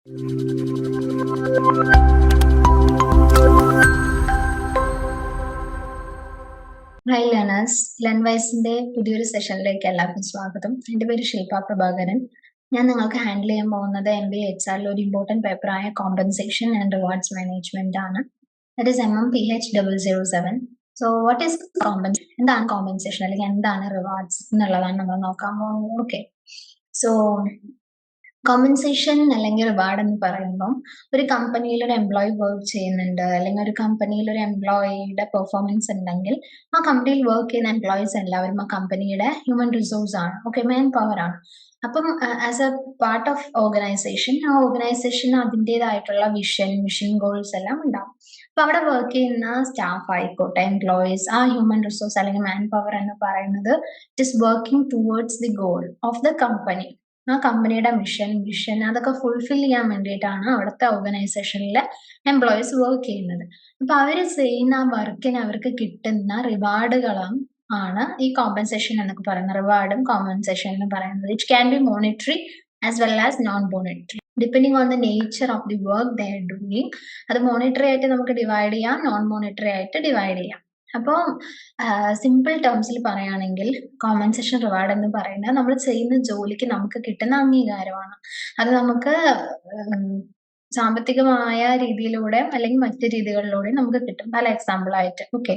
Hi learners ലെൻവൈസിന്റെ പുതിയൊരു സെഷനിലേക്ക് എല്ലാവർക്കും സ്വാഗതം. എന്റെ പേര് ശില്പ പ്രഭാകരൻ. ഞാൻ നിങ്ങൾക്ക് ഹാൻഡിൽ ചെയ്യാൻ പോകുന്നത് എം ബി എച്ച് ആറിൽ ഒരു ഇമ്പോർട്ടന്റ് പേപ്പറായ കോമ്പൻസേഷൻ ആൻഡ് റിവാർഡ്സ് മാനേജ്മെന്റ് ആണ്. That is M M P H double zero seven so what is കോമ്പൻസ് എന്താണ് കോമ്പൻസേഷൻ അല്ലെങ്കിൽ എന്താണ് റിവാർഡ്സ് എന്നുള്ളതാണ് നമ്മൾ നോക്കാൻ പോകുന്നത്. ഓക്കെ സോ കോമ്പൻസേഷൻ അല്ലെങ്കിൽ റിവാർഡ് എന്ന് പറയുമ്പോൾ ഒരു കമ്പനിയിൽ ഒരു എംപ്ലോയി വർക്ക് ചെയ്യുന്നുണ്ട് അല്ലെങ്കിൽ ഒരു കമ്പനിയിൽ ഒരു എംപ്ലോയിയുടെ പെർഫോമൻസ് ഉണ്ടെങ്കിൽ ആ കമ്പനിയിൽ വർക്ക് ചെയ്യുന്ന എംപ്ലോയീസ് എല്ലാവരും ആ കമ്പനിയുടെ ഹ്യൂമൻ റിസോഴ്സ് ആണ് ഓക്കെ മെയിൻ പവർ ആണ്. അപ്പം as a part of organization ആ ഓർഗനൈസേഷൻ അതിന്റെതായിട്ടുള്ള വിഷൻ മിഷൻ ഗോൾസ് എല്ലാം ഉണ്ടാവും. അപ്പൊ അവിടെ വർക്ക് ചെയ്യുന്ന സ്റ്റാഫ് ആയിക്കോട്ടെ എംപ്ലോയീസ് ആ ഹ്യൂമൻ റിസോഴ്സ് അല്ലെങ്കിൽ മാൻ പവർ എന്ന് പറയുന്നത് it is working towards the goal of the company ആ കമ്പനിയുടെ മിഷൻ മിഷൻ അതൊക്കെ ഫുൾഫിൽ ചെയ്യാൻ വേണ്ടിയിട്ടാണ് അവിടുത്തെ ഓർഗനൈസേഷനിൽ എംപ്ലോയീസ് വർക്ക് ചെയ്യുന്നത്. അപ്പൊ അവർ ചെയ്യുന്ന ആ വർക്കിന് അവർക്ക് കിട്ടുന്ന റിവാർഡുകളും ആണ് ഈ കോമ്പൻസേഷൻ എന്നൊക്കെ പറയുന്നത്. റിവാർഡും കോമ്പൻസേഷൻ എന്ന് പറയുന്നത്. It can be monetary as well as non monetary depending on the nature of the work the doing അത് മോണിറ്ററി ആയിട്ട് നമുക്ക് ഡിവൈഡ് ചെയ്യാം നോൺ മോണിറ്ററി ആയിട്ട് ഡിവൈഡ് ചെയ്യാം. അപ്പോൾ സിമ്പിൾ ടേംസിൽ പറയുകയാണെങ്കിൽ കോമ്പൻസേഷൻ റിവാർഡ് എന്ന് പറയുന്നത് നമ്മൾ ചെയ്യുന്ന ജോലിക്ക് നമുക്ക് കിട്ടുന്ന അംഗീകാരമാണ്. അത് നമുക്ക് സാമ്പത്തികമായ രീതിയിലൂടെ അല്ലെങ്കിൽ മറ്റു രീതികളിലൂടെ നമുക്ക് കിട്ടും. പല എക്സാമ്പിൾ ആയിട്ട്. ഓക്കെ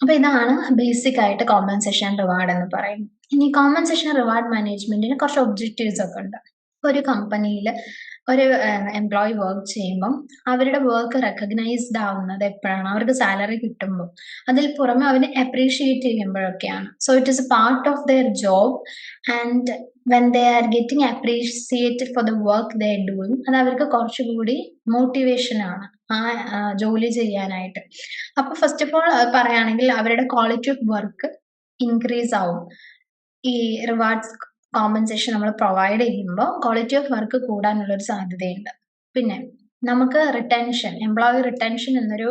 അപ്പൊ ഇതാണ് ബേസിക് ആയിട്ട് കോമ്പൻസേഷൻ റിവാർഡ് എന്ന് പറയുന്നത്. ഇനി കോമ്പൻസേഷൻ റിവാർഡ് മാനേജ്മെന്റിന് കുറച്ച് ഒബ്ജക്റ്റീവ്സ് ഒക്കെ ഉണ്ട്. ഒരു കമ്പനിയിൽ ഒരു എംപ്ലോയി വർക്ക് ചെയ്യുമ്പം അവരുടെ വർക്ക് റെക്കഗ്നൈസ്ഡ് ആവുന്നത് എപ്പോഴാണ്? അവർക്ക് സാലറി കിട്ടുമ്പോൾ അതിൽ പുറമെ അവരെ appreciate ചെയ്യുമ്പോഴൊക്കെയാണ്. So it is a part of their job and when they are getting appreciated for the work they doing അത് അവർക്ക് കുറച്ചുകൂടി മോട്ടിവേഷൻ ആണ് ആ ജോലി ചെയ്യാനായിട്ട്. അപ്പൊ ഫസ്റ്റ് ഓഫ് ഓൾ പറയുകയാണെങ്കിൽ അവരുടെ ക്വാളിറ്റി ഓഫ് വർക്ക് ഇൻക്രീസ് ആവും. ഈ റിവാർഡ്സ് കോമ്പൻസേഷൻ നമ്മൾ പ്രൊവൈഡ് ചെയ്യുമ്പോൾ ക്വാളിറ്റി ഓഫ് വർക്ക് കൂടാനുള്ള ഒരു സാധ്യതയുണ്ട്. പിന്നെ നമുക്ക് റിട്ടൻഷൻ എംപ്ലോയി റിട്ടൻഷൻ എന്നൊരു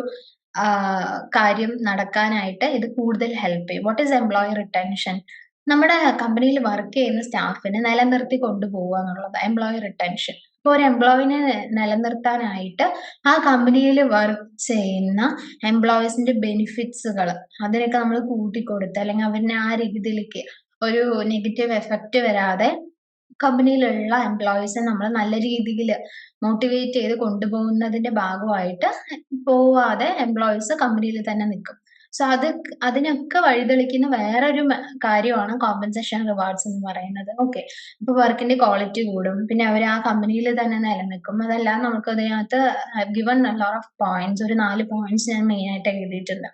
കാര്യം നടക്കാനായിട്ട് ഇത് കൂടുതൽ ഹെൽപ്പ് ചെയ്യും. വാട്ട് ഈസ് എംപ്ലോയി റിട്ടൻഷൻ നമ്മുടെ കമ്പനിയിൽ വർക്ക് ചെയ്യുന്ന സ്റ്റാഫിനെ നിലനിർത്തി കൊണ്ടുപോകുക എന്നുള്ളത് എംപ്ലോയി റിട്ടൻഷൻ ഇപ്പോൾ ഒരു എംപ്ലോയിനെ നിലനിർത്താനായിട്ട് ആ കമ്പനിയിൽ വർക്ക് ചെയ്യുന്ന എംപ്ലോയീസിന്റെ ബെനിഫിറ്റ്സുകൾ അതിനൊക്കെ നമ്മൾ കൂട്ടിക്കൊടുത്ത് അല്ലെങ്കിൽ അവരിനെ ആ രീതിയിലേക്ക് ഒരു നെഗറ്റീവ് എഫക്റ്റ് വരാതെ കമ്പനിയിലുള്ള എംപ്ലോയീസിനെ നമ്മൾ നല്ല രീതിയിൽ മോട്ടിവേറ്റ് ചെയ്ത് കൊണ്ടുപോകുന്നതിന്റെ ഭാഗമായിട്ട് പോവാതെ എംപ്ലോയീസ് കമ്പനിയിൽ തന്നെ നിൽക്കും. സോ അത് അതിനൊക്കെ വഴിതെളിക്കുന്ന വേറൊരു കാര്യമാണ് കോമ്പൻസേഷൻ റിവാർഡ്സ് എന്ന് പറയുന്നത്. ഓക്കെ ഇപ്പൊ വർക്കിന്റെ ക്വാളിറ്റി കൂടും. പിന്നെ അവർ ആ കമ്പനിയിൽ തന്നെ നിലനിൽക്കും. അതെല്ലാം നമുക്ക് അതിനകത്ത് ഗിവൺ ലോർ ഓഫ് പോയിന്റ്സ് ഒരു നാല് പോയിന്റ്സ് ഞാൻ മെയിൻ ആയിട്ട് എഴുതിയിട്ടുണ്ട്.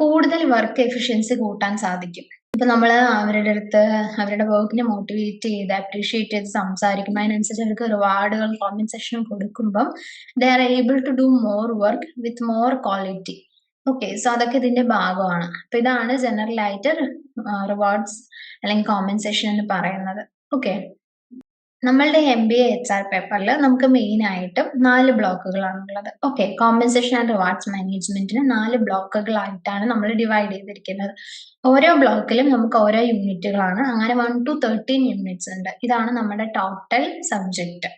കൂടുതൽ വർക്ക് എഫിഷ്യൻസി കൂട്ടാൻ സാധിക്കും. ഇപ്പൊ നമ്മൾ അവരുടെ അടുത്ത് അവരുടെ വർക്കിനെ മോട്ടിവേറ്റ് ചെയ്ത് അപ്രീഷിയേറ്റ് ചെയ്ത് സംസാരിക്കുമ്പോൾ അതിനനുസരിച്ച് അവർക്ക് റിവാർഡുകൾ കോമ്പൻസേഷനും കൊടുക്കുമ്പം they are able to do more work with more quality okay so അതൊക്കെ ഇതിന്റെ ഭാഗമാണ്. അപ്പൊ ഇതാണ് ജനറൽ ആയിട്ട് റിവാർഡ്സ് അല്ലെങ്കിൽ കോമ്പൻസേഷൻ എന്ന് പറയുന്നത്. ഓക്കെ നമ്മളുടെ M B A H R പേപ്പറിൽ നമുക്ക് മെയിൻ ആയിട്ടും നാല് ബ്ലോക്കുകളാണുള്ളത് ഓക്കെ കോമ്പൻസേഷൻ ആൻഡ് റിവാർഡ്സ് മാനേജ്മെന്റിന് നാല് ബ്ലോക്കുകളായിട്ടാണ് നമ്മൾ ഡിവൈഡ് ചെയ്തിരിക്കുന്നത്. ഓരോ ബ്ലോക്കിലും നമുക്ക് ഓരോ യൂണിറ്റുകളാണ് അങ്ങനെ വൺ ടു തേർട്ടീൻ യൂണിറ്റ്സ് ഉണ്ട്. ഇതാണ് നമ്മുടെ ടോട്ടൽ സബ്ജക്റ്റ്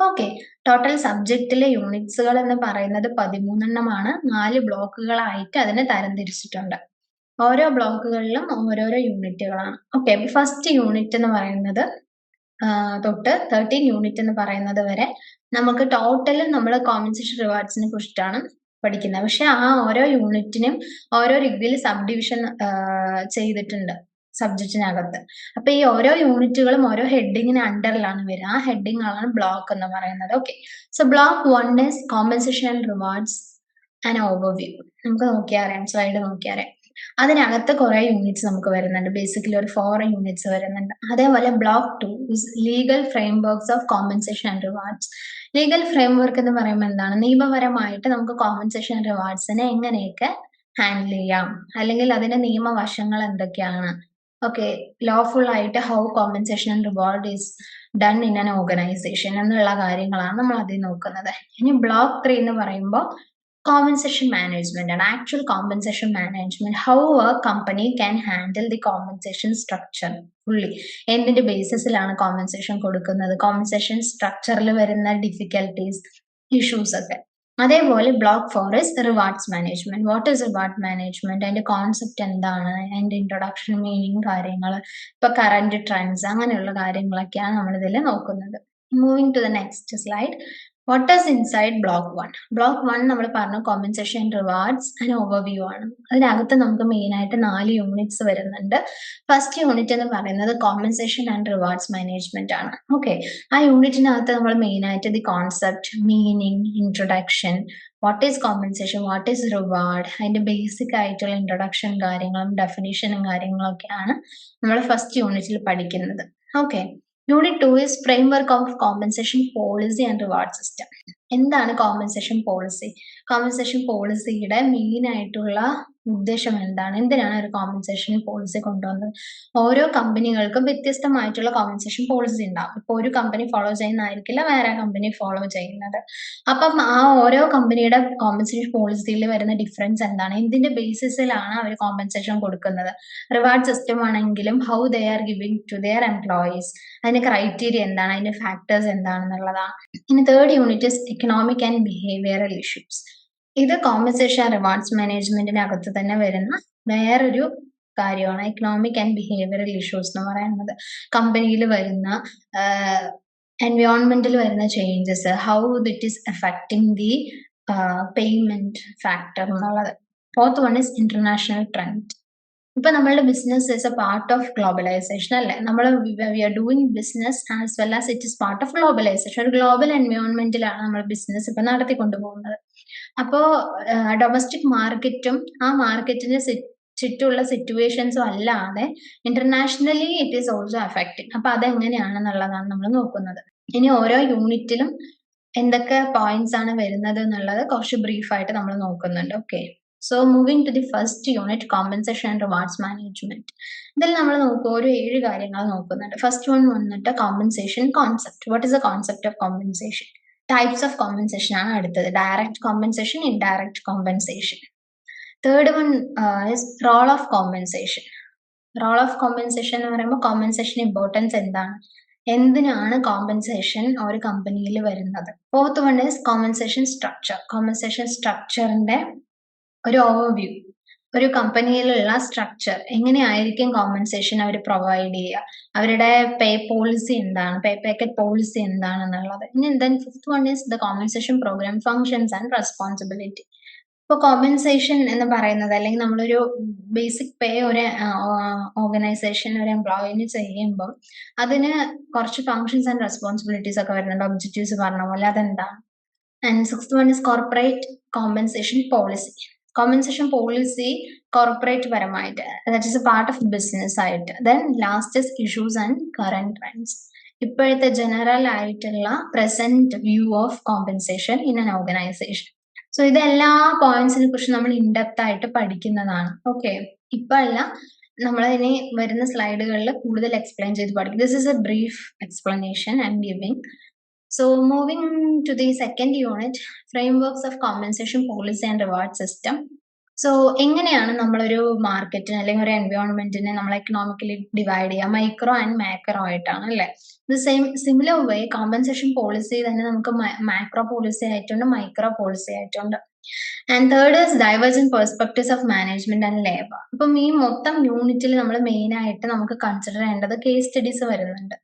ഓക്കെ ടോട്ടൽ സബ്ജക്റ്റിലെ യൂണിറ്റ്സുകൾ എന്ന് പറയുന്നത് പതിമൂന്നെണ്ണമാണ്. നാല് ബ്ലോക്കുകളായിട്ട് അതിനെ തരംതിരിച്ചിട്ടുണ്ട്. ഓരോ ബ്ലോക്കുകളിലും ഓരോരോ യൂണിറ്റുകളാണ് ഓക്കെ ഫസ്റ്റ് യൂണിറ്റ് എന്ന് പറയുന്നത് തൊട്ട് തേർട്ടീൻ യൂണിറ്റ് എന്ന് പറയുന്നത് വരെ നമുക്ക് ടോട്ടൽ നമ്മൾ കോമ്പൻസേഷൻ റിവാർഡ്സിനെ കുറിച്ചിട്ടാണ് പഠിക്കുന്നത്. പക്ഷെ ആ ഓരോ യൂണിറ്റിനും ഓരോ രീതിയിൽ സബ് ഡിവിഷൻ ചെയ്തിട്ടുണ്ട് സബ്ജക്റ്റിനകത്ത് അപ്പൊ ഈ ഓരോ യൂണിറ്റുകളും ഓരോ ഹെഡിങ്ങിന് അണ്ടറിലാണ് വരിക. ആ ഹെഡിങ് ബ്ലോക്ക് എന്ന് പറയുന്നത്. Okay so block one is compensation rewards and overview നമുക്ക് നോക്കിയാൽ അറിയാം. സ്ലൈഡ് നോക്കിയാൽ അറിയാം. അതിനകത്ത് കുറെ യൂണിറ്റ്സ് നമുക്ക് വരുന്നുണ്ട്. ബേസിക്കലി ഒരു ഫോർ യൂണിറ്റ്സ് വരുന്നുണ്ട്. അതേപോലെ block two legal frameworks of compensation and rewards legal framework എന്ന് പറയുമ്പോൾ എന്താണ്? നിയമപരമായിട്ട് നമുക്ക് കോമ്പൻസേഷൻ റിവാർഡ്സിനെ എങ്ങനെയൊക്കെ ഹാൻഡിൽ ചെയ്യാം? അല്ലെങ്കിൽ അതിന്റെ നിയമവശങ്ങൾ എന്തൊക്കെയാണ്? ഓക്കെ ലോഫുൾ ആയിട്ട് how compensation and reward is done in an organization എന്നുള്ള കാര്യങ്ങളാണ് നമ്മൾ അതിൽ നോക്കുന്നത്. ഇനി ബ്ലോക്ക് ത്രീ എന്ന് പറയുമ്പോൾ compensation management and actual compensation management how a company can handle the compensation structure fully എന്തിന്റെ ബേസിസിലാണ് കോമ്പൻസേഷൻ കൊടുക്കുന്നത്? കോമ്പൻസേഷൻ സ്ട്രക്ചറിൽ വരുന്ന ഡിഫിക്കൽട്ടീസ് ഇഷ്യൂസ് ഒക്കെ. അതേപോലെ block forest rewards management what is reward management അതിന്റെ കോൺസെപ്റ്റ് എന്താണ്? അതിന്റെ ഇൻട്രൊഡക്ഷൻ മീനിങ് കാര്യങ്ങൾ ഇപ്പൊ കറന്റ് ട്രെൻഡ്സ് അങ്ങനെയുള്ള കാര്യങ്ങളൊക്കെയാണ് നമ്മൾ ഇതിൽ നോക്കുന്നത്. Moving to the next slide what is inside block one block one നമ്മൾ പറഞ്ഞ കോമ്പൻസേഷൻ റിവാർഡ്സ് ആൻഡ് ഓവർവ്യൂ ആണ്. അതിനകത്ത് നമുക്ക് മെയിൻ ആയിട്ട് നാല് യൂണിറ്റ്സ് വരുന്നുണ്ട്. ഫസ്റ്റ് യൂണിറ്റ് എന്ന് പറയുന്നത് കോമ്പൻസേഷൻ ആൻഡ് റിവാർഡ്സ് മാനേജ്മെന്റ് ആണ്. ഓക്കെ ആ യൂണിറ്റിനകത്ത് നമ്മൾ മെയിൻ ആയിട്ട് the concept meaning introduction what is compensation what is reward അതിന്റെ ബേസിക് ആയിട്ടുള്ള ഇൻട്രൊഡക്ഷൻ കാര്യങ്ങളും ഡെഫിനേഷനും കാര്യങ്ങളൊക്കെയാണ് നമ്മൾ ഫസ്റ്റ് യൂണിറ്റിൽ പഠിക്കുന്നത്. Okay Unit 2 is Framework of Compensation Policy and Reward System. എന്താണ് കോമ്പൻസേഷൻ പോളിസി കോമ്പൻസേഷൻ പോളിസിയുടെ മെയിൻ ആയിട്ടുള്ള ഉദ്ദേശം എന്താണ്? എന്തിനാണ് ഒരു കോമ്പൻസേഷൻ പോളിസി കൊണ്ടുവന്നത്? ഓരോ കമ്പനികൾക്കും വ്യത്യസ്തമായിട്ടുള്ള കോമ്പൻസേഷൻ പോളിസി ഉണ്ടാവും. ഇപ്പൊ ഒരു കമ്പനി ഫോളോ ചെയ്യുന്നതായിരിക്കില്ല വേറെ കമ്പനി ഫോളോ ചെയ്യുന്നത്. അപ്പം ആ ഓരോ കമ്പനിയുടെ കോമ്പൻസേഷൻ പോളിസിയിൽ വരുന്ന ഡിഫറൻസ് എന്താണ്? എന്തിന്റെ ബേസിസിലാണ് അവർ കോമ്പൻസേഷൻ കൊടുക്കുന്നത്? റിവാർഡ് സിസ്റ്റം ആണെങ്കിലും how they are giving to their employees അതിന്റെ ക്രൈറ്റീരിയ എന്താണ്? അതിന്റെ ഫാക്ടേഴ്സ് എന്താണെന്നുള്ളതാണ്. ഇനി third unit economic and behavioural issues ഇത് കോമ്പൻസേഷൻ റിവാർഡ്സ് മാനേജ്മെന്റിന്റെ അകത്ത് തന്നെ വരുന്ന വേറൊരു കാര്യമാണ് ഇക്കണോമിക് ആൻഡ് ബിഹേവിയറൽ ഇഷ്യൂസ് എന്ന് പറയുന്നത്. കമ്പനിയിൽ വരുന്ന എൻവയോൺമെന്റിൽ വരുന്ന changes how it is affecting the payment factor എന്നുള്ളത്. Fourth one is international trend ഇപ്പൊ നമ്മളുടെ business is a part of globalization അല്ലെ? നമ്മൾ we are doing business as well as it is part of globalization ഒരു global എൻവയോൺമെന്റിലാണ് നമ്മൾ business ഇപ്പൊ നടത്തിക്കൊണ്ടു പോകുന്നത്. അപ്പോ ഡൊമസ്റ്റിക് മാർക്കറ്റും ആ മാർക്കറ്റിന്റെ ചുറ്റുമുള്ള സിറ്റുവേഷൻസും അല്ലാതെ internationally it is also affecting അപ്പൊ അതെങ്ങനെയാണെന്നുള്ളതാണ് നമ്മൾ നോക്കുന്നത്. ഇനി ഓരോ യൂണിറ്റിലും എന്തൊക്കെ പോയിന്റ്സ് ആണ് വരുന്നത് എന്നുള്ളത് കുറച്ച് ബ്രീഫായിട്ട് നമ്മൾ നോക്കുന്നുണ്ട്. Okay so moving to the first unit compensation and rewards management ഇതിൽ നമ്മൾ നോക്കുക ഒരു ഏഴ് കാര്യങ്ങൾ നോക്കുന്നുണ്ട്. ഫസ്റ്റ് വൺ വന്നിട്ട് compensation concept what is the concept of compensation types of compensation ആണ് അടുത്തത്. Direct compensation indirect compensation third one is role of compensation role of compensation എന്ന് പറയുമ്പോൾ കോമ്പൻസേഷൻ ഇമ്പോർട്ടൻസ് എന്താണ്? എന്തിനാണ് കോമ്പൻസേഷൻ ഒരു കമ്പനിയിൽ വരുന്നത്? Fourth one is compensation structure compensation സ്ട്രക്ചറിന്റെ ഒരു ഓവർവ്യൂ ഒരു കമ്പനിയിലുള്ള സ്ട്രക്ചർ എങ്ങനെയായിരിക്കും കോമ്പൻസേഷൻ അവർ പ്രൊവൈഡ് ചെയ്യുക? അവരുടെ പേ പോളിസി എന്താണ്? പേ പാക്കറ്റ് പോളിസി എന്താണെന്നുള്ളത് ഇനി then fifth one is the compensation program functions and responsibility ഇപ്പോൾ കോമ്പൻസേഷൻ എന്ന് പറയുന്നത് അല്ലെങ്കിൽ നമ്മളൊരു ബേസിക് പേ ഒരു ഓർഗനൈസേഷൻ ഒരു എംപ്ലോയിന് ചെയ്യുമ്പോൾ അതിന് കുറച്ച് ഫങ്ഷൻസ് ആൻഡ് റെസ്പോൺസിബിലിറ്റീസ് ഒക്കെ വരുന്നുണ്ട്. ഒബ്ജക്റ്റീവ്സ് പറഞ്ഞ പോലെ അതെന്താണ്? And six one is corporate compensation policy compensation policy corporate പരമായിട്ട് that is a part of business ആയിട്ട്. Then last is issues and current trends ഇപ്പോഴത്തെ ജനറൽ ആയിട്ടുള്ള present view of compensation in an organization so ഇതെല്ലാ പോയിന്റ്സിനെ കുറിച്ച് നമ്മൾ in-depth ആയിട്ട് പഠിക്കുന്നതാണ്. ഓക്കെ ഇപ്പൊ അല്ല നമ്മൾ ഇനി വരുന്ന സ്ലൈഡുകളിൽ കൂടുതൽ എക്സ്പ്ലെയിൻ ചെയ്ത് പഠിക്കും. This is a brief explanation I'm giving So moving to the second unit, frameworks of compensation policy and reward system. So എങ്ങനെയാണ് നമ്മളൊരു മാർക്കറ്റിന് അല്ലെങ്കിൽ ഒരു എൻവയോൺമെന്റിനെ നമ്മൾ എക്കണോമിക്കലി ഡിവൈഡ് ചെയ്യുക? മൈക്രോ ആൻഡ് മാക്രോ ആയിട്ടാണ് അല്ലെ? ഇത് same similar way compensation policy തന്നെ നമുക്ക് മാക്രോ പോളിസി ആയിട്ടുണ്ട് മൈക്രോ പോളിസി ആയിട്ടുണ്ട്. And third is diversion perspectives of management and labour അപ്പം ഈ മൊത്തം യൂണിറ്റിൽ നമ്മൾ മെയിൻ ആയിട്ട് നമുക്ക് കൺസിഡർ ചെയ്യേണ്ടത് കേസ് സ്റ്റഡീസ് വരുന്നുണ്ട്.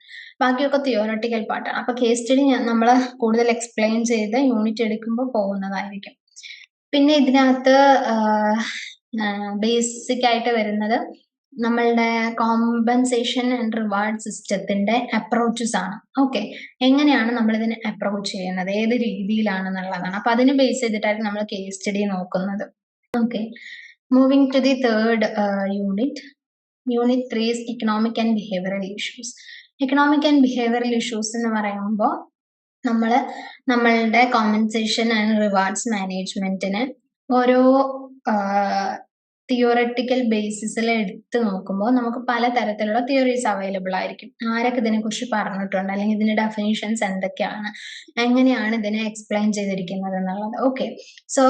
ബാക്കിയൊക്കെ തിയോറട്ടിക്കൽ പാർട്ടാണ് അപ്പൊ കേസ് സ്റ്റഡി നമ്മൾ കൂടുതൽ എക്സ്പ്ലെയിൻ ചെയ്ത് യൂണിറ്റ് എടുക്കുമ്പോൾ പോകുന്നതായിരിക്കും. പിന്നെ ഇതിനകത്ത് ബേസിക് ആയിട്ട് വരുന്നത് നമ്മളുടെ കോമ്പൻസേഷൻ ആൻഡ് റിവാർഡ് സിസ്റ്റത്തിന്റെ അപ്രോച്ചസ് ആണ്. ഓക്കെ എങ്ങനെയാണ് നമ്മൾ ഇതിനെ അപ്രോച്ച് ചെയ്യുന്നത്? ഏത് രീതിയിലാണെന്നുള്ളതാണ്. അപ്പൊ അതിന് ബേസ് ചെയ്തിട്ടായിരിക്കും നമ്മൾ കേസ് സ്റ്റഡി നോക്കുന്നത്. Okay moving to the third unit unit three is economic and behavioural issues economic and behavioural issues എന്ന് പറയുമ്പോൾ നമ്മൾ നമ്മളുടെ കോമ്പൻസേഷൻ ആൻഡ് റിവാർഡ്സ് മാനേജ്മെന്റിന് ഓരോ തിയോററ്റിക്കൽ ബേസിസിൽ എടുത്ത് നോക്കുമ്പോൾ നമുക്ക് പല തരത്തിലുള്ള തിയറീസ് അവൈലബിൾ ആയിരിക്കും. ആരൊക്കെ ഇതിനെക്കുറിച്ച് പറഞ്ഞിട്ടുണ്ട്? അല്ലെങ്കിൽ ഇതിന്റെ ഡെഫിനിഷൻസ് എന്തൊക്കെയാണ്? എങ്ങനെയാണ് ഇതിനെ എക്സ്പ്ലെയിൻ ചെയ്തിരിക്കുന്നത് എന്നുള്ളത്. ഓക്കെ സോ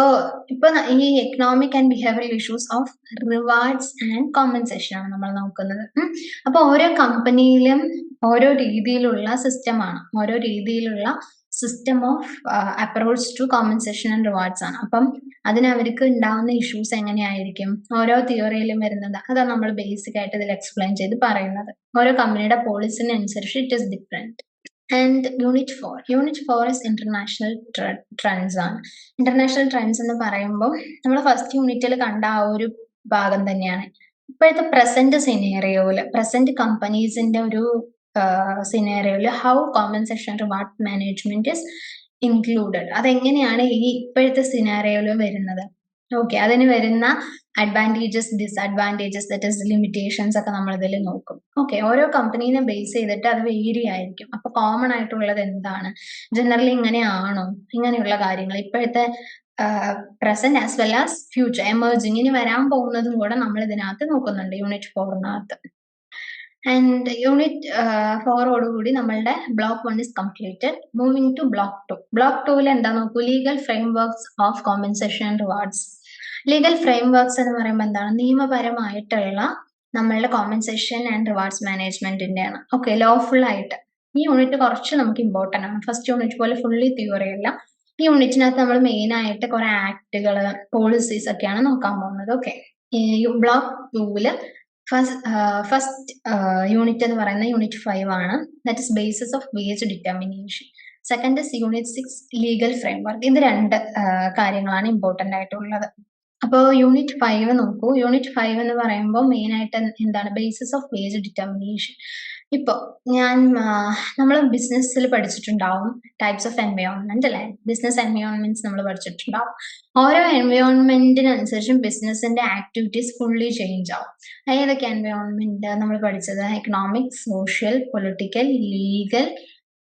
ഇപ്പൊ ഈ economic and behavioural issues of rewards and compensation ആണ് നമ്മൾ നോക്കുന്നത്. അപ്പൊ ഓരോ കമ്പനിയിലും ഓരോ രീതിയിലുള്ള സിസ്റ്റമാണ് ഓരോ രീതിയിലുള്ള system of approach to compensation and rewards ആണ്. അപ്പം അതിന് അവർക്ക് ഉണ്ടാവുന്ന ഇഷ്യൂസ് എങ്ങനെയായിരിക്കും? ഓരോ തിയറിയിലും വരുന്നത്. അതാണ് നമ്മൾ ബേസിക് ആയിട്ട് ഇതിൽ എക്സ്പ്ലെയിൻ ചെയ്ത് പറയുന്നത്. ഓരോ കമ്പനിയുടെ പോളിസിനനുസരിച്ച് it is different and unit four unit four is international trends ആണ്. ഇന്റർനാഷണൽ ട്രെൻഡ്സ് എന്ന് പറയുമ്പോൾ നമ്മൾ ഫസ്റ്റ് യൂണിറ്റിൽ കണ്ട ആ ഒരു ഭാഗം തന്നെയാണ്. ഇപ്പോഴത്തെ പ്രസന്റ് സിനേറിയോയിൽ പ്രസന്റ് കമ്പനീസിന്റെ ഒരു സിനേറിയോയിൽ how compensation reward management is included അതെങ്ങനെയാണ് ഈ ഇപ്പോഴത്തെ സിനാറിയോയിൽ വരുന്നത്? ഓക്കെ അതിന് വരുന്ന advantages disadvantages that is limitations ഒക്കെ നമ്മൾ ഇതിൽ നോക്കും. ഓക്കെ ഓരോ കമ്പനീനെ ബേസ് ചെയ്തിട്ട് അത് വേരി ആയിരിക്കും. അപ്പൊ കോമൺ ആയിട്ടുള്ളത് എന്താണ്? ജനറലി ഇങ്ങനെയാണോ? ഇങ്ങനെയുള്ള കാര്യങ്ങൾ. ഇപ്പോഴത്തെ present as well as future എമേർജിങ്ങിന് വരാൻ പോകുന്നതും കൂടെ നമ്മൾ ഇതിനകത്ത് നോക്കുന്നുണ്ട്. യൂണിറ്റ് ഫോറിനകത്ത് ആൻഡ് യൂണിറ്റ് ഫോറോടുകൂടി നമ്മളുടെ block one is completed moving to block two block ടൂവിൽ എന്താ നോക്കൂ? Legal framework of compensation rewards legal framework എന്ന് പറയുമ്പോൾ എന്താണ്? നിയമപരമായിട്ടുള്ള നമ്മളുടെ കോമ്പൻസേഷൻ ആൻഡ് റിവാർഡ്സ് മാനേജ്മെന്റിന്റെയാണ് ഓക്കെ ലോഫുൾ ആയിട്ട്. ഈ യൂണിറ്റ് കുറച്ച് നമുക്ക് ഇമ്പോർട്ടന്റ് ആണ്. ഫസ്റ്റ് യൂണിറ്റ് പോലെ ഫുള്ളി തിയറി അല്ല. ഈ യൂണിറ്റിനകത്ത് നമ്മൾ മെയിൻ ആയിട്ട് കുറെ ആക്ടുകൾ പോളിസീസ് ഒക്കെയാണ് നോക്കാൻ പോകുന്നത്. ഓക്കെ ബ്ലോക്ക് ടൂവിൽ ഫസ്റ്റ് യൂണിറ്റ് എന്ന് പറയുന്ന യൂണിറ്റ് ഫൈവ് ആണ്. That is basis of wage determination second is unit six legal framework ഇത് രണ്ട് കാര്യങ്ങളാണ് ഇമ്പോർട്ടന്റ് ആയിട്ടുള്ളത്. അപ്പോൾ യൂണിറ്റ് ഫൈവ് നോക്കൂ. യൂണിറ്റ് ഫൈവ് എന്ന് പറയുമ്പോൾ മെയിൻ ആയിട്ട് എന്താണ്? ബേസിസ് ഓഫ് വേജ് ഡിറ്റർമിനേഷൻ ഇപ്പോൾ ഞാൻ നമ്മൾ ബിസിനസ്സിൽ പഠിച്ചിട്ടുണ്ടാവും. ടൈപ്സ് ഓഫ് എൻവയോൺമെന്റ് അല്ലെ? ബിസിനസ് എൻവയോൺമെന്റ്സ് നമ്മൾ പഠിച്ചിട്ടുണ്ടാവും. ഓരോ എൻവയോൺമെന്റിനനുസരിച്ചും ബിസിനസിന്റെ ആക്ടിവിറ്റീസ് ഫുള്ളി ചേഞ്ച് ആവും. ഏതൊക്കെ എൻവയോൺമെന്റ് നമ്മൾ പഠിച്ചത്? Economic social political legal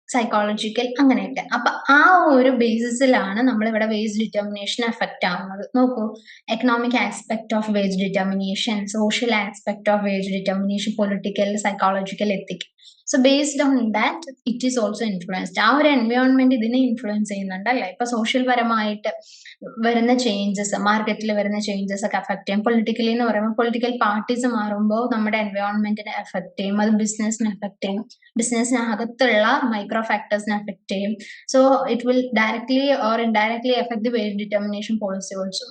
psychological അങ്ങനെയൊക്കെ. അപ്പൊ ആ ഒരു ബേസിസിലാണ് നമ്മൾ ഇവിടെ വേജ് ഡിറ്റർമിനേഷൻ എഫക്റ്റ് ആവുന്നത്. നോക്കൂ economic aspect of wage determination social aspect of wage determination political psychological ethic so based on that it is also influenced ആ ഒരു എൻവയോൺമെന്റ് ഇതിനെ ഇൻഫ്ലുവൻസ് ചെയ്യുന്നുണ്ട് അല്ലെ? ഇപ്പൊ സോഷ്യൽ പരമായിട്ട് വരുന്ന ചേഞ്ചസ് മാർക്കറ്റിൽ വരുന്ന ചേഞ്ചസ് ഒക്കെ അഫക്ട് ചെയ്യും. പൊളിറ്റിക്കലി എന്ന് പറയുമ്പോൾ പൊളിറ്റിക്കൽ പാർട്ടീസ് മാറുമ്പോൾ നമ്മുടെ എൻവയോൺമെന്റിനെ എഫക്ട് ചെയ്യും. അത് ബിസിനസിനെ എഫക്ട് ചെയ്യും. ബിസിനസ്സിനകത്തുള്ള മൈക്രോ ഫാക്ടേഴ്സിനെ എഫക്ട് ചെയ്യും. So it will directly or indirectly effect wage determination policy also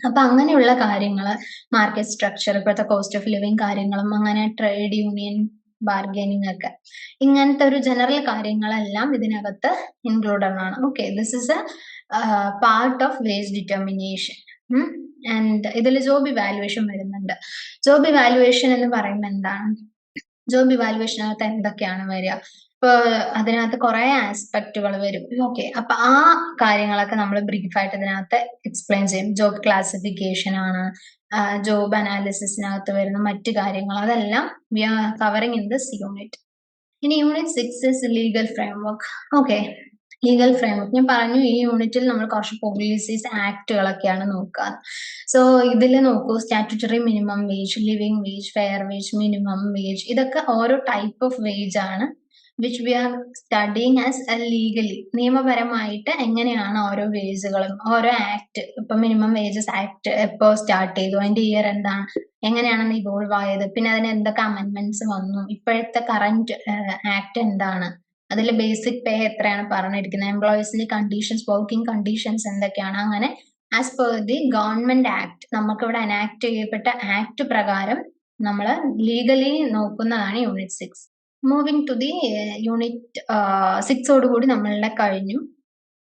അപ്പൊ അങ്ങനെയുള്ള കാര്യങ്ങൾ മാർക്കറ്റ് സ്ട്രക്ചർ ഇപ്പോഴത്തെ കോസ്റ്റ് ഓഫ് ലിവിങ് കാര്യങ്ങളും അങ്ങനെ ട്രേഡ് യൂണിയൻ ബാർഗനിങ് ഒക്കെ. ഇങ്ങനത്തെ ഒരു ജനറൽ കാര്യങ്ങളെല്ലാം ഇതിനകത്ത് ഇൻക്ലൂഡഡ് ആണ് okay this is a part of wage determination and ഇതിൽ ജോബ് ഇവാലുവേഷൻ വരുന്നുണ്ട്. ജോബ് ഇവാലുവേഷൻ എന്ന് പറയുമ്പോൾ എന്താണ്? ജോബ് ഇവാലുവേഷനകത്ത് എന്തൊക്കെയാണ് വരിക? ഇപ്പൊ അതിനകത്ത് കുറെ ആസ്പെക്റ്റുകൾ വരും. ഓക്കെ അപ്പൊ ആ കാര്യങ്ങളൊക്കെ നമ്മൾ ബ്രീഫായിട്ട് ഇതിനകത്ത് എക്സ്പ്ലെയിൻ ചെയ്യും. ജോബ് ക്ലാസിഫിക്കേഷൻ ആണ് ജോബ് അനാലിസിസിനകത്ത് വരുന്ന മറ്റു കാര്യങ്ങൾ അതെല്ലാം we are covering in this unit ഇനി unit six is legal framework okay legal framework ഞാൻ പറഞ്ഞു ഈ യൂണിറ്റിൽ നമ്മൾ കുറച്ച് പോളിസീസ് ആക്ടുകളൊക്കെയാണ് നോക്കുക. സോ ഇതിൽ നോക്കൂ. Statutory minimum wage living wage fair wage minimum wage ഇതൊക്കെ ഓരോ ടൈപ്പ് ഓഫ് വേജ് ആണ്. Which we are studying as a legally നിയമപരമായിട്ട് എങ്ങനെയാണ് ഓരോ വേജുകളും ഓരോ ആക്ട് ഇപ്പൊ മിനിമം വേജസ് ആക്ട് എപ്പോ സ്റ്റാർട്ട് ചെയ്തു അതിന്റെ ഇയർ എന്താണ് എങ്ങനെയാണ് ഇവോൾവ് ആയത് പിന്നെ അതിന് എന്തൊക്കെ അമെന്റ്മെന്റ്സ് വന്നു ഇപ്പോഴത്തെ കറന്റ് ആക്ട് എന്താണ് അതിൽ ബേസിക് പേ എത്രയാണ് പറഞ്ഞിരിക്കുന്നത് എംപ്ലോയീസിന്റെ കണ്ടീഷൻസ് വർക്കിംഗ് കണ്ടീഷൻസ് എന്തൊക്കെയാണ് അങ്ങനെ as per the government act നമുക്കിവിടെ അനാക്ട് ചെയ്യപ്പെട്ട ആക്ട് പ്രകാരം നമ്മൾ ലീഗലി നോക്കുന്നതാണ് unit six moving to the unit സിക്സോട് കൂടി നമ്മളുടെ കഴിഞ്ഞു.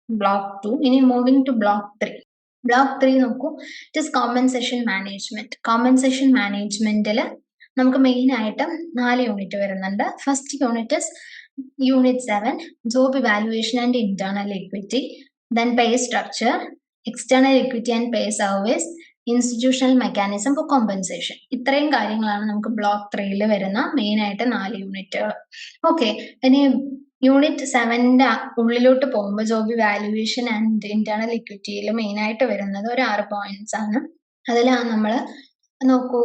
ബ്ലോക്ക് ടു ഇനി moving to block three block three നോക്കൂ. It is compensation management compensation മാനേജ്മെന്റിൽ നമുക്ക് മെയിൻ ആയിട്ട് നാല് യൂണിറ്റ് വരുന്നുണ്ട്. First unit is unit seven job evaluation and internal equity then pay structure external equity and pay service institutional mechanism for compensation ഇത്രയും കാര്യങ്ങളാണ് നമുക്ക് block ത്രീയിൽ വരുന്ന മെയിൻ ആയിട്ട് നാല് യൂണിറ്റുകൾ ഓക്കെ ഇനി യൂണിറ്റ് സെവന്റെ ഉള്ളിലോട്ട് പോകുമ്പോൾ ജോബ് വാല്യുവേഷൻ ആൻഡ് ഇന്റേണൽ ഇക്വിറ്റിയിൽ മെയിൻ ആയിട്ട് വരുന്നത് ഒരു ആറ് പോയിന്റ്സ് ആണ്. അതിലാണ് നമ്മൾ നോക്കൂ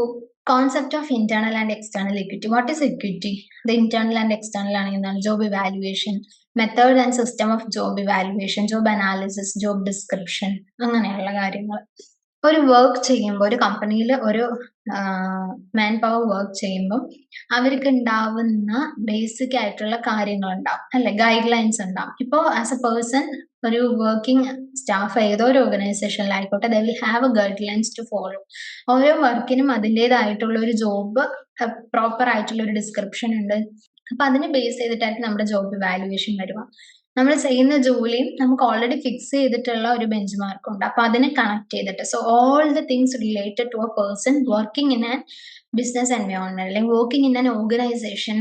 concept of internal and external equity what is equity അത് ഇന്റേണൽ ആൻഡ് എക്സ്റ്റേണൽ ആണെങ്കിൽ എന്താണ്? Job evaluation method and system of job evaluation job analysis job description അങ്ങനെയുള്ള കാര്യങ്ങൾ ഒരു വർക്ക് ചെയ്യുമ്പോൾ ഒരു കമ്പനിയിൽ ഒരു മാൻ പവർ വർക്ക് ചെയ്യുമ്പോൾ അവർക്ക് ഉണ്ടാവുന്ന ബേസിക് ആയിട്ടുള്ള കാര്യങ്ങൾ ഉണ്ടാവും. അല്ലെ? ഗൈഡ് ലൈൻസ് ഉണ്ടാവും. ഇപ്പോൾ ആസ് എ പേഴ്സൺ ഒരു വർക്കിംഗ് സ്റ്റാഫ് ഏതോ ഒരു ഓർഗനൈസേഷനിലായിക്കോട്ടെ they will have a guidelines to follow ഓരോ വർക്കിനും അതിന്റെതായിട്ടുള്ള ഒരു ജോബ് പ്രോപ്പർ ആയിട്ടുള്ള ഒരു ഡിസ്ക്രിപ്ഷൻ ഉണ്ട്. അപ്പൊ അതിനെ ബേസ് ചെയ്തിട്ടായിരിക്കും നമ്മുടെ ജോബ് വാല്യുവേഷൻ വരിക. നമ്മൾ ചെയ്യുന്ന ജോലിയും നമുക്ക് ഓൾറെഡി ഫിക്സ് ചെയ്തിട്ടുള്ള ഒരു ബെഞ്ച് മാർക്ക് ഉണ്ട്. അപ്പൊ അതിനെ കണക്ട് ചെയ്തിട്ട്. So all the things related to a person working in an business environment അല്ലെങ്കിൽ working in an organisation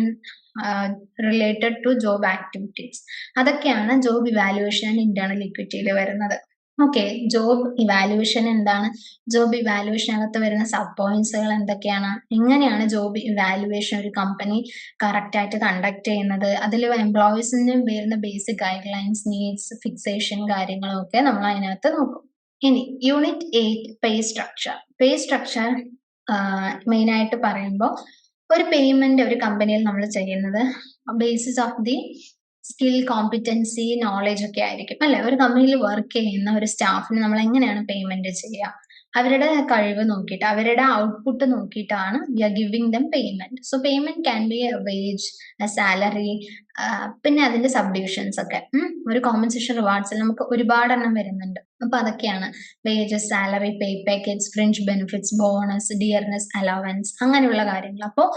related to job activities അതൊക്കെയാണ് ജോബ് ഇവാലുവേഷൻ ആൻഡ് ഇന്റേണൽ ഇക്വിറ്റിയിൽ വരുന്നത്. ഓക്കെ ജോബ് ഇവാലുവേഷൻ എന്താണ്? Job ഇവാലുവേഷനകത്ത് വരുന്ന സബ് പോയിന്റ്സുകൾ എന്തൊക്കെയാണ്? എങ്ങനെയാണ് ജോബ് ഇവാലുവേഷൻ ഒരു കമ്പനി കറക്റ്റ് ആയിട്ട് കണ്ടക്ട് ചെയ്യുന്നത്? അതിൽ എംപ്ലോയീസിന് വരുന്ന basic guidelines needs fixation കാര്യങ്ങളൊക്കെ നമ്മൾ അതിനകത്ത് നോക്കും. ഇനി unit eight pay structure pay structure main ആയിട്ട് പറയുമ്പോൾ ഒരു പേയ്മെന്റ് ഒരു കമ്പനിയിൽ നമ്മൾ ചെയ്യുന്നത്. Basis of the skill competency knowledge ഒക്കെ ആയിരിക്കും. അല്ലെ? ഒരു കമ്പനിയിൽ വർക്ക് ചെയ്യുന്ന ഒരു സ്റ്റാഫിന് നമ്മൾ എങ്ങനെയാണ് പേയ്മെന്റ് ചെയ്യുക? അവരുടെ കഴിവ് നോക്കിയിട്ട് അവരുടെ ഔട്ട്പുട്ട് നോക്കിയിട്ടാണ് we are giving them payment so payment can be a wage salary പിന്നെ അതിന്റെ സബ് ഡിവിഷൻസ് ഒക്കെ ഒരു കോമ്പൻസേഷൻ റിവാർഡ്സിൽ നമുക്ക് ഒരുപാട് എണ്ണം വരുന്നുണ്ട്. അപ്പൊ അതൊക്കെയാണ് wages salary pay package fringe benefits bonus dearness allowance അങ്ങനെയുള്ള കാര്യങ്ങൾ. അപ്പോൾ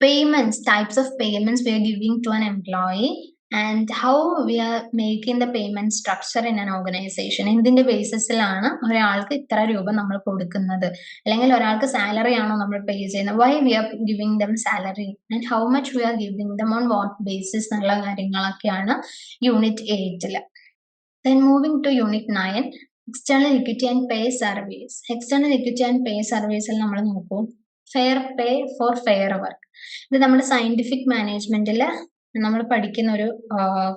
payments types of payments we are giving to an employee and how we are making the payment structure in an organisation എന്തിന്റെ ബേസിസിലാണ് ഒരാൾക്ക് ഇത്ര രൂപ നമ്മൾ കൊടുക്കുന്നത്. അല്ലെങ്കിൽ ഒരാൾക്ക് സാലറി ആണോ നമ്മൾ പേ ചെയ്യുന്നത്. Why we are giving them salary and how much we are giving them on what basis എന്നുള്ള കാര്യങ്ങളൊക്കെയാണ് unit എയ്റ്റിൽ then moving to unit nine external equity and pay service external equity and pay സർവീസിൽ നമ്മൾ നോക്കും. Fair pay for fair work ഇത് നമ്മുടെ scientific മാനേജ്മെന്റിൽ നമ്മൾ പഠിക്കുന്ന ഒരു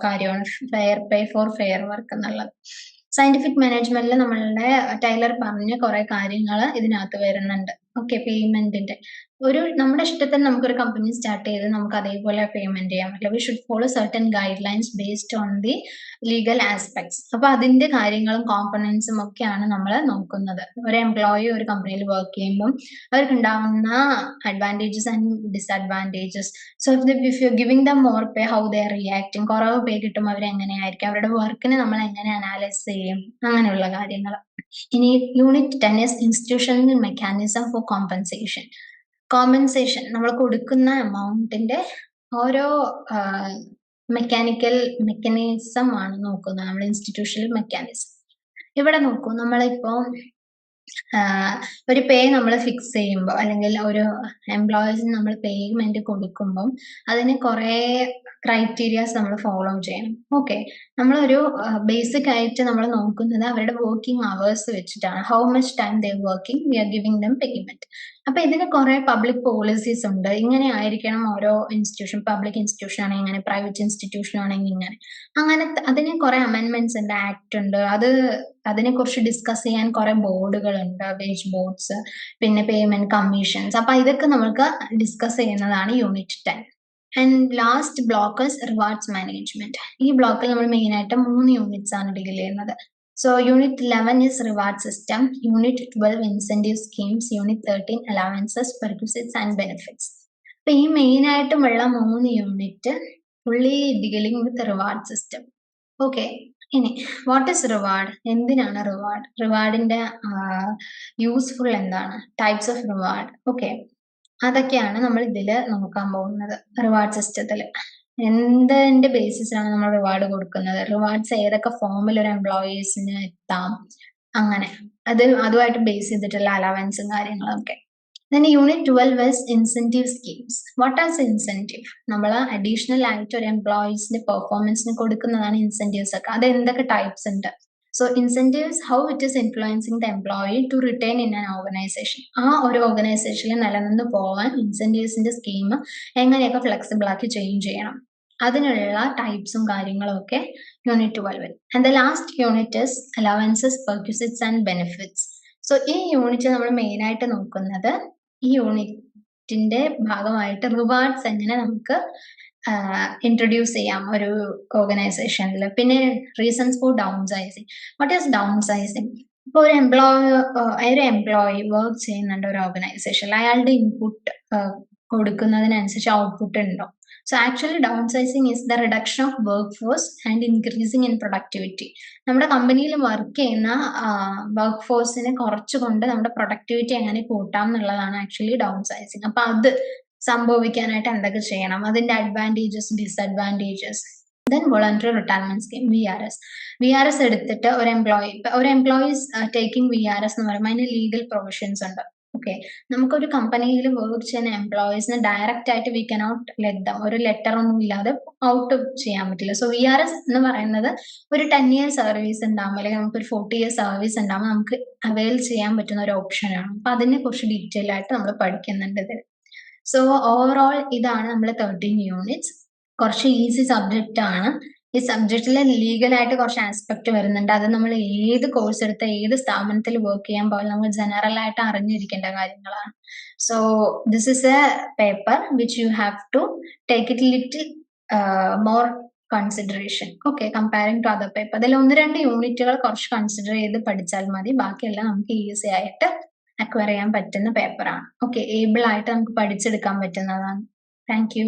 കാര്യമാണ്. Fair pay for fair work എന്നുള്ളത്. സയന്റിഫിക് മാനേജ്മെന്റിൽ നമ്മളുടെ ടൈലർ പറഞ്ഞ കുറെ കാര്യങ്ങൾ ഇതിനകത്ത് വരുന്നുണ്ട്. ഓക്കെ പേയ്മെന്റിന്റെ ഒരു നമ്മുടെ ഇഷ്ടത്തിന് നമുക്കൊരു കമ്പനി സ്റ്റാർട്ട് ചെയ്ത് നമുക്ക് അതേപോലെ പേയ്മെന്റ് ചെയ്യാം പറ്റില്ല. We should follow certain guidelines based on the legal aspects അപ്പൊ അതിന്റെ കാര്യങ്ങളും കോമ്പണൻസും ഒക്കെയാണ് നമ്മൾ നോക്കുന്നത്. ഒരു എംപ്ലോയി ഒരു കമ്പനിയിൽ വർക്ക് ചെയ്യുമ്പോൾ അവർക്ക് ഉണ്ടാവുന്ന advantages and disadvantages so if you giving the more pay how they reacting കുറവ് പേ കിട്ടും അവർ എങ്ങനെയായിരിക്കും അവരുടെ വർക്കിനെ നമ്മൾ എങ്ങനെ അനാലൈസ് ചെയ്യും? അങ്ങനെയുള്ള കാര്യങ്ങൾ. ഇനി unit ten is institutional mechanism for compensation compensation നമ്മൾ കൊടുക്കുന്ന എമൗണ്ടിന്റെ ഓരോ മെക്കാനിക്കൽ മെക്കാനിസം ആണ് നോക്കുന്നത്. നമ്മൾ ഇൻസ്റ്റിറ്റ്യൂഷണൽ മെക്കാനിസം ഇവിടെ നോക്കൂ നമ്മളിപ്പോ ഒരു പേ നമ്മൾ ഫിക്സ് ചെയ്യുമ്പോൾ അല്ലെങ്കിൽ ഒരു എംപ്ലോയീസിന് നമ്മൾ പേയ്മെന്റ് കൊടുക്കുമ്പോൾ അതിന് കുറേ ക്രൈറ്റീരിയാസ് നമ്മൾ ഫോളോ ചെയ്യണം. ഓക്കെ നമ്മളൊരു ബേസിക് ആയിട്ട് നമ്മൾ നോക്കുന്നത് അവരുടെ വർക്കിംഗ് അവേഴ്സ് വെച്ചിട്ടാണ്. How much time they working we are giving them payment അപ്പൊ ഇതിന് കുറെ പബ്ലിക് പോളിസീസ് ഉണ്ട്. ഇങ്ങനെ ആയിരിക്കണം ഓരോ ഇൻസ്റ്റിറ്റ്യൂഷൻ പബ്ലിക് ഇൻസ്റ്റിറ്റ്യൂഷൻ ആണെങ്കിൽ ഇങ്ങനെ പ്രൈവറ്റ് ഇൻസ്റ്റിറ്റ്യൂഷൻ ആണെങ്കിൽ ഇങ്ങനെ. അങ്ങനെ അതിന് കുറെ അമെന്റ്മെന്റ്സ് ഉണ്ട് ആക്ട് ഉണ്ട്. അത് അതിനെ കുറിച്ച് ഡിസ്കസ് ചെയ്യാൻ കുറെ ബോർഡുകൾ ഉണ്ട് വേജ് ബോർഡ്സ് പിന്നെ പേയ്മെന്റ് കമ്മീഷൻസ് അപ്പൊ ഇതൊക്കെ നമുക്ക് ഡിസ്കസ് ചെയ്യുന്നതാണ് unit ten and last blockers rewards management ഈ ബ്ലോക്കിൽ നമ്മൾ മെയിൻ ആയിട്ട് മൂന്ന് യൂണിറ്റ്സ് ആണ് ഡീൽ ചെയ്യുന്നത്. So unit eleven is reward system unit twelve incentive schemes unit thirteen allowances perquisites and benefits അപ്പൊ ഈ മെയിൻ ആയിട്ടുമുള്ള മൂന്ന് unit fully dealing with reward system okay ഇനി വാട്ട് ഇസ് റിവാർഡ് എന്തിനാണ് റിവാർഡ് റിവാർഡിന്റെ യൂസ്ഫുൾ എന്താണ്? ടൈപ്സ് ഓഫ് റിവാർഡ് ഓക്കെ അതൊക്കെയാണ് നമ്മൾ ഇതിൽ നോക്കാൻ പോകുന്നത്. റിവാർഡ് സിസ്റ്റത്തിൽ എന്തിന്റെ ബേസിസിലാണ് നമ്മൾ റിവാർഡ് കൊടുക്കുന്നത്? റിവാർഡ്സ് ഏതൊക്കെ ഫോമിൽ ഒരു എംപ്ലോയീസിന് എത്താം? അങ്ങനെ. അത് അതുമായിട്ട് ബേസ് ചെയ്തിട്ടുള്ള അലവൻസും കാര്യങ്ങളൊക്കെ. Then unit twelve is incentive schemes what as incentive നമ്മൾ അഡീഷണൽ ആയിട്ട് ഒരു എംപ്ലോയീസിന്റെ പെർഫോമൻസിന് കൊടുക്കുന്നതാണ് ഇൻസെന്റീവ്സ് ഒക്കെ. അത് എന്തൊക്കെ ടൈപ്സ് ഉണ്ട്? So incentives how it is influencing the employee to return in an organisation ആ ഒരു ഓർഗനൈസേഷനിൽ നിലനിന്ന് പോകാൻ ഇൻസെന്റീവ്സിന്റെ സ്കീം എങ്ങനെയൊക്കെ ഫ്ലെക്സിബിൾ ആക്കി ചേഞ്ച് ചെയ്യണം. അതിനുള്ള ടൈപ്സും കാര്യങ്ങളും ഒക്കെ unit ട്വൽവിൽ and the last unit is allowances perquisites and benefits so ഈ യൂണിറ്റ് നമ്മൾ മെയിനായിട്ട് നോക്കുന്നത് ഈ യൂണിറ്റിന്റെ ഭാഗമായിട്ട് റിവാർഡ്സ് എങ്ങനെ നമുക്ക് ഇൻട്രൊഡ്യൂസ് ചെയ്യാം ഒരു ഓർഗനൈസേഷനിൽ പിന്നെ reasons for downsizing what is downsizing ഇപ്പോൾ ഒരു എംപ്ലോയി ഒരു എംപ്ലോയി വർക്ക് ചെയ്യുന്നുണ്ട് ഒരു ഓർഗനൈസേഷനിൽ അയാളുടെ ഇൻപുട്ട് കൊടുക്കുന്നതിനനുസരിച്ച് ഔട്ട്പുട്ട് ഉണ്ടോ? So actually downsizing is the reduction of workforce and increasing in productivity നമ്മുടെ കമ്പനിയിൽ വർക്ക് ചെയ്യുന്ന വർക്ക് ഫോഴ്സിനെ കുറച്ചുകൊണ്ട് നമ്മുടെ പ്രൊഡക്ടിവിറ്റി എങ്ങനെ കൂട്ടാം എന്നുള്ളതാണ് ആക്ച്വലി ഡൗൺ സൈസിങ് അപ്പൊ അത് സംഭവിക്കാനായിട്ട് എന്തൊക്കെ ചെയ്യണം? അതിന്റെ advantages disadvantages then voluntary retirement scheme V R S V R S എടുത്തിട്ട് ഒരു എംപ്ലോയി ഒരു employees taking V R S എന്ന് പറയുമ്പോൾ അതിന് ലീഗൽ പ്രൊവിഷൻസ് ഉണ്ട്. ഓക്കെ നമുക്കൊരു കമ്പനിയിൽ വർക്ക് ചെയ്യുന്ന എംപ്ലോയീസിന് ഡയറക്റ്റ് ആയിട്ട് വി കനോട്ട് ലെറ്റ് ദം ഒരു ലെറ്റർ ഒന്നും ഇല്ലാതെ ഔട്ട് ചെയ്യാൻ പറ്റില്ല. സോ വി ആർ എസ് എന്ന് പറയുന്നത് ഒരു ടെൻ ഇയർ സർവീസ് ഉണ്ടാകുമ്പോൾ അല്ലെങ്കിൽ നമുക്ക് ഒരു ഫോർട്ടി ഇയർ സർവീസ് ഉണ്ടാകുമ്പോൾ നമുക്ക് അവൈൽ ചെയ്യാൻ പറ്റുന്ന ഒരു ഓപ്ഷനാണ് അപ്പൊ അതിനെ കുറച്ച് ഡീറ്റെയിൽ ആയിട്ട് നമ്മൾ പഠിക്കുന്നുണ്ട് ഇതിൽ സോ ഓവറോൾ ഇതാണ് നമ്മൾ തേർട്ടീൻ യൂണിറ്റ്സ് കുറച്ച് ഈസി സബ്ജക്റ്റ് ആണ്. ഈ സബ്ജക്റ്റിൽ ലീഗലായിട്ട് കുറച്ച് ആസ്പെക്ട് വരുന്നുണ്ട്. അത് നമ്മൾ ഏത് കോഴ്സ് എടുത്ത ഏത് സ്ഥാപനത്തിൽ വർക്ക് ചെയ്യാൻ പോലും നമ്മൾ ജനറൽ ആയിട്ട് അറിഞ്ഞിരിക്കേണ്ട കാര്യങ്ങളാണ്. So this is a paper which you have to take it little more consideration okay comparing to other paper അതിൽ ഒന്ന് രണ്ട് യൂണിറ്റുകൾ കുറച്ച് കൺസിഡർ ചെയ്ത് പഠിച്ചാൽ മതി. ബാക്കിയെല്ലാം നമുക്ക് ഈസി ആയിട്ട് അക്വയർ ചെയ്യാൻ പറ്റുന്ന പേപ്പറാണ് ഓക്കെ ഏബിൾ ആയിട്ട് നമുക്ക് പഠിച്ചെടുക്കാൻ പറ്റുന്നതാണ്. Thank you